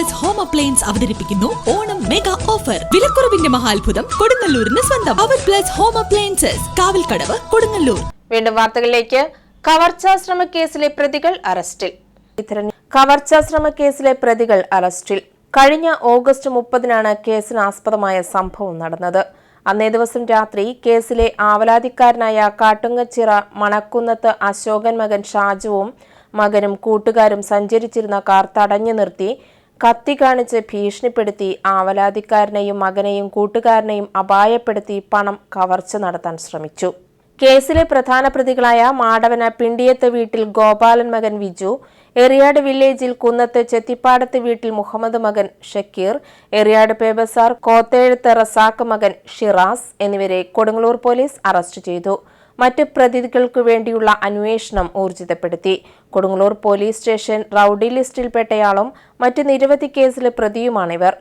Appliance അവതരിപ്പിക്കുന്നു. Onam mega offer വിലക്കുറവിന്റെ മഹാത്ഭുതം കൊടുങ്ങല്ലൂരിന് സ്വന്തം. അവർ plus home appliances Kavalkadavu Kodungallur. വീണ്ടും വാർത്തകളിലേക്ക്. കവർച്ചാശ്രമ കേസിലെ പ്രതികൾ അറസ്റ്റിൽ. കവർച്ചാശ്രമ കവർച്ചാ ശ്രമ കേസിലെ പ്രതികൾ അറസ്റ്റിൽ. കഴിഞ്ഞ ഓഗസ്റ്റ് മുപ്പതിനാണ് കേസിനാസ്പദമായ സംഭവം നടന്നത്. അന്നേ ദിവസം രാത്രി കേസിലെ ആവലാതിക്കാരനായ കാട്ടുങ്ങച്ചിറ മണക്കുന്നത്ത് അശോകൻ മകൻ ഷാജുവും മകനും കൂട്ടുകാരും സഞ്ചരിച്ചിരുന്ന കാർ തടഞ്ഞു നിർത്തി കത്തി കാണിച്ച് ഭീഷണിപ്പെടുത്തി ആവലാതിക്കാരനെയും മകനെയും കൂട്ടുകാരനെയും അപായപ്പെടുത്തി പണം കവർച്ച നടത്താൻ ശ്രമിച്ചു. കേസിലെ പ്രധാന പ്രതികളായ മാടവന പിണ്ടിയത്ത് വീട്ടിൽ ഗോപാലൻ മകൻ വിജു എറിയാട് വില്ലേജിൽ കുന്നത്ത് ചെത്തിപ്പാടത്ത് വീട്ടിൽ മുഹമ്മദ് മകൻ ഷക്കീർ എറിയാട് പേബസാർ കോത്തേഴുത്ത് റസാഖ് മകൻ ഷിറാസ് എന്നിവരെ കൊടുങ്ങല്ലൂർ പോലീസ് അറസ്റ്റ് ചെയ്തു. മറ്റ് പ്രതികൾക്കു വേണ്ടിയുള്ള അന്വേഷണം ഊർജിതപ്പെടുത്തി. കൊടുങ്ങല്ലൂർ പോലീസ് സ്റ്റേഷൻ റൌഡി ലിസ്റ്റിൽപ്പെട്ടയാളും മറ്റ് നിരവധി കേസിലെ പ്രതിയുമാണിവർ